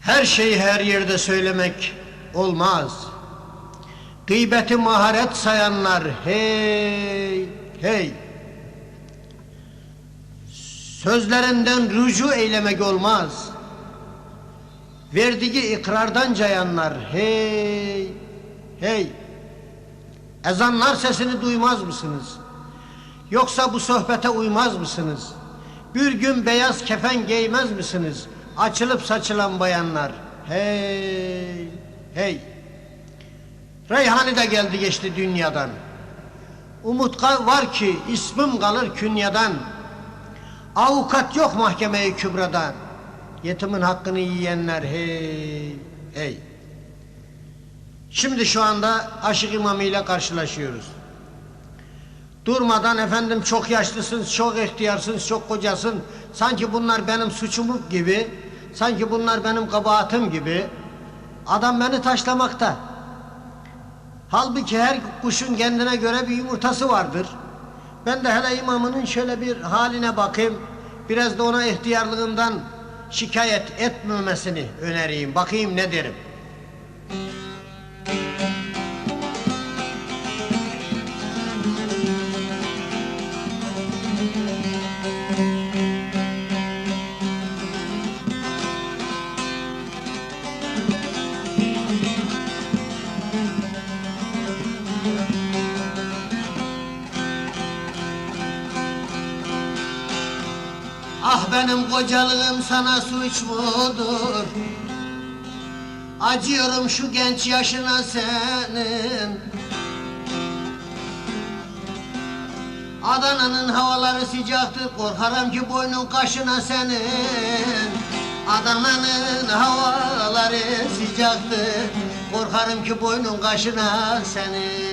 Her şeyi her yerde söylemek olmaz. Gıybeti maharet sayanlar hey hey. Sözlerinden rücu eylemek olmaz. Verdiği ikrardan cayanlar hey hey. Ezanlar sesini duymaz mısınız? Yoksa bu sohbete uymaz mısınız? Bir gün beyaz kefen giymez misiniz? Açılıp saçılan bayanlar. Hey, hey. Reyhani de geldi geçti dünyadan. Umut var ki ismim kalır künyadan. Avukat yok mahkemeyi kübrada. Yetimin hakkını yiyenler hey, hey. Şimdi şu anda Aşık İmamı ile karşılaşıyoruz. Durmadan efendim çok yaşlısın, çok ihtiyarsın, çok kocasın. Sanki bunlar benim suçum gibi, sanki bunlar benim kabahatim gibi. Adam beni taşlamakta. Halbuki her kuşun kendine göre bir yumurtası vardır. Ben de hele imamının şöyle bir haline bakayım. Biraz da ona ihtiyarlığından şikayet etmemesini önereyim. Bakayım ne derim. Ah benim kocalığım sana suç mudur? Acıyorum şu genç yaşına senin. Adana'nın havaları sıcaktır, korkarım ki boynun kaşına senin. Adana'nın havaları sıcaktır, korkarım ki boynun kaşına senin.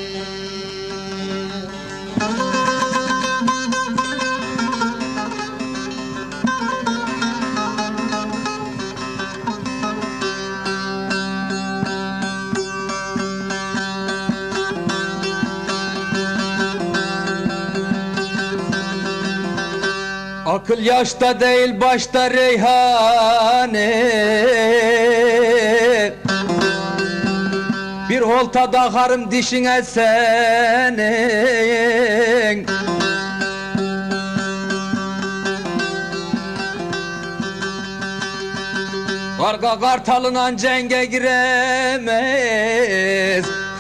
Akıl yaşta değil başta reyhane. Bir holta takarım dişine senin. Karga kartalına cenge giremez.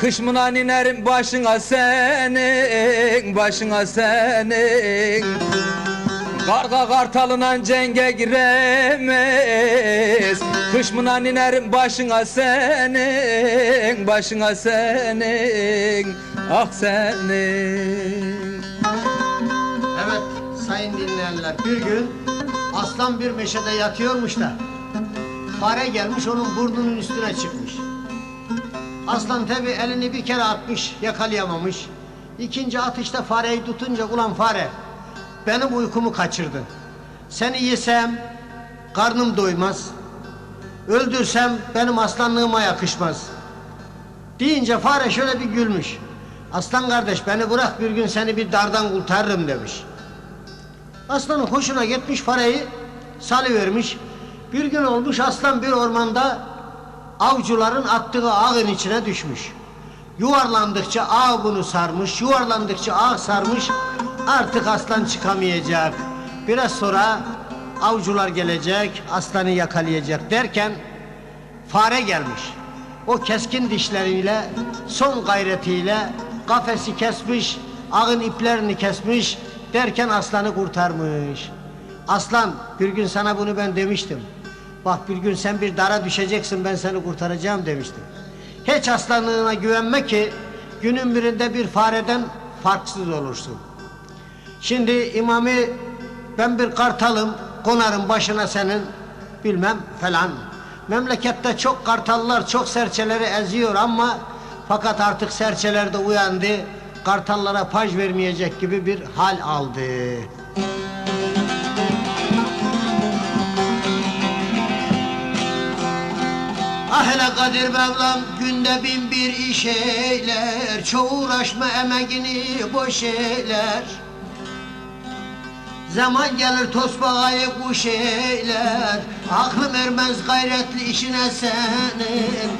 Hışmına inerim başına senin Başına senin Karga kartalına cenge giremez Hışmına inerim başına senin Başına senin Ah senin Evet sayın dinleyenler bir gün aslan bir meşede yatıyormuş da fare gelmiş onun burnunun üstüne çıkmış. Aslan tabi elini bir kere atmış yakalayamamış. İkinci atışta fareyi tutunca ulan fare benim uykumu kaçırdı. Seni yesem karnım doymaz. Öldürsem benim aslanlığıma yakışmaz. Deyince fare şöyle bir gülmüş. Aslan kardeş beni bırak bir gün seni bir dardan kurtarırım demiş. Aslanın hoşuna gitmiş fareyi salıvermiş. Bir gün olmuş aslan bir ormanda avcıların attığı ağın içine düşmüş. Yuvarlandıkça ağ bunu sarmış, yuvarlandıkça ağ sarmış. Artık aslan çıkamayacak. Biraz sonra avcılar gelecek, aslanı yakalayacak derken fare gelmiş. O keskin dişleriyle, son gayretiyle kafesi kesmiş, ağın iplerini kesmiş derken aslanı kurtarmış. Aslan bir gün sana bunu ben demiştim. Bak bir gün sen bir dara düşeceksin ben seni kurtaracağım demiştim. Hiç aslanlığına güvenme ki günün birinde bir fareden farksız olursun. Şimdi imamı ben bir kartalım konarım başına senin bilmem falan. Memlekette çok kartallar çok serçeleri eziyor ama fakat artık serçeler de uyandı. Kartallara paj vermeyecek gibi bir hal aldı. Ah hele Kadir Mevlam günde bin bir iş eyler Çok uğraşma emeğini boş eyler Zaman gelir tosbağayı kuş eyler. Aklım ermez gayretli işine senin.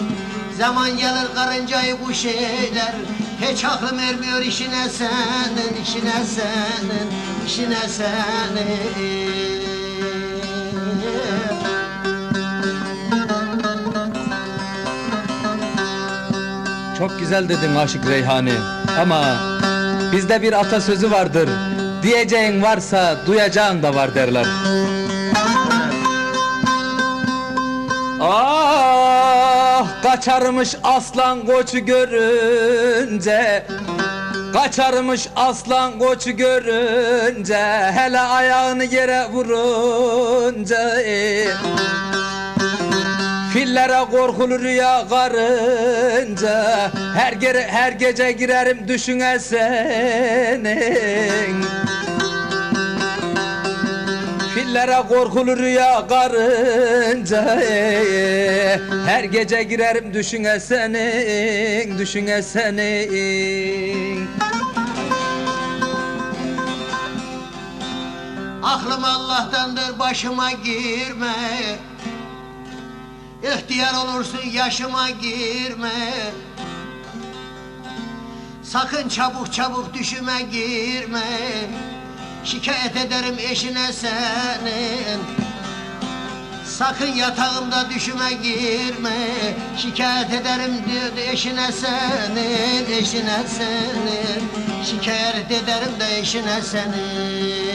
Zaman gelir karıncayı kuş eyler. Hiç aklım ermiyor işine senin işine senin işine senin. Çok güzel dedin Aşık Reyhani. Ama bizde bir atasözü vardır. Diyeceğin varsa duyacağın da var derler. Ah kaçarmış aslan koçu görünce Kaçarmış aslan koçu görünce Hele ayağını yere vurunca. Fillere korkulu rüya karınca Her, gere, her gece girerim düşüne senin Fillere korkulu rüya karınca. Her gece girerim düşüne senin Düşüne senin. Aklım Allah'tandır başıma girme. İhtiyar olursun yaşıma girme. Sakın çabuk çabuk düşüme girme Şikayet ederim eşine senin. Sakın yatağımda düşüme girme. Şikayet ederim diyor eşine senin Eşine senin. Şikayet ederim de eşine senin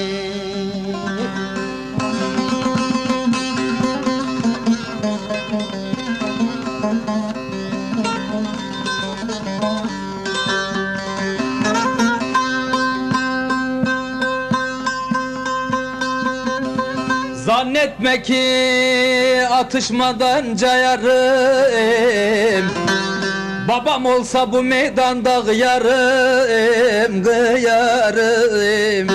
Zannetme ki atışmadan cayarım. Babam olsa bu meydanda kıyarım, kıyarım.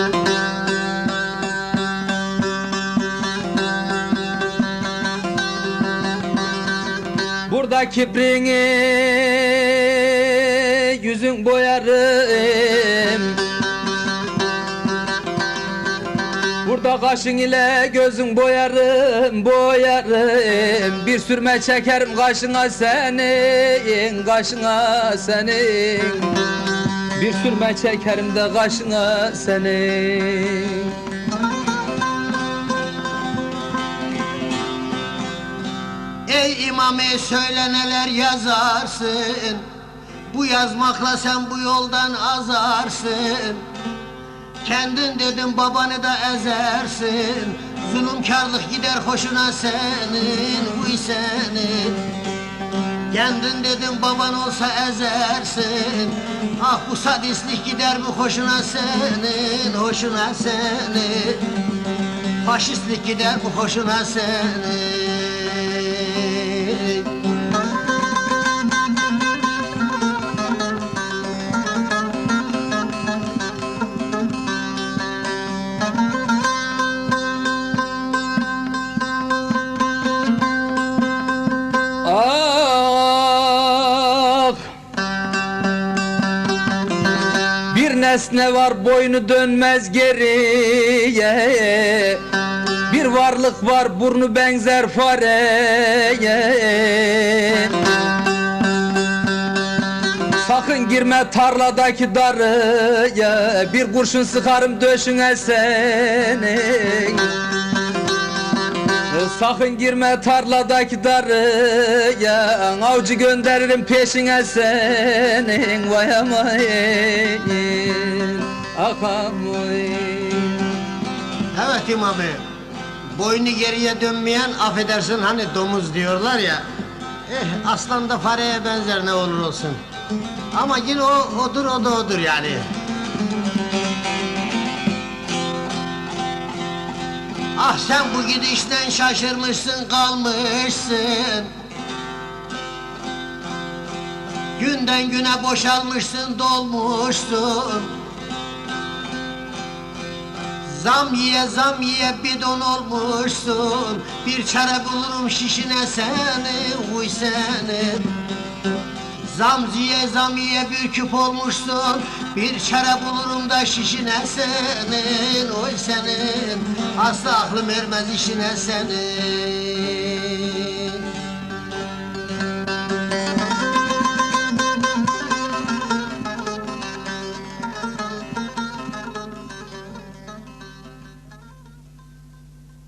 Burada kibrini yüzün boyarım Burada kaşın ile gözün boyarım, boyarım. Bir sürme çekerim kaşına senin, kaşına senin. Bir sürme çekerim de kaşına senin. Ey imam ey söyle neler yazarsın? Bu yazmakla sen bu yoldan azarsın Kendin dedim babanı da ezersin. Zulümkarlık gider hoşuna senin Huy senin. Kendin dedim baban olsa ezersin. Ah bu sadistlik gider mi hoşuna senin Hoşuna senin. Faşistlik gider mi hoşuna senin Bir nesne var boynu dönmez geriye. Bir varlık var burnu benzer fareye. Sakın girme tarladaki darıya. Bir kurşun sıkarım döşüne senin Sakın girme tarladaki darıya Avcı gönderirim peşine senin Vay amayın Akamayın Evet imam bey. Boynu geriye dönmeyen affedersin hani domuz diyorlar ya. Eh aslan da fareye benzer ne olur olsun. Ama yine o odur o da odur yani. Ah sen bu gidişten şaşırmışsın kalmışsın. Günden güne boşalmışsın dolmuşsun. Zam ye zam ye bidon olmuşsun Bir çare bulurum şişine seni Uy seni Zamziye zamiye bir küp olmuşsun. Bir çare bulurum da şişine senin Oy senin. Asla aklım ermez işine senin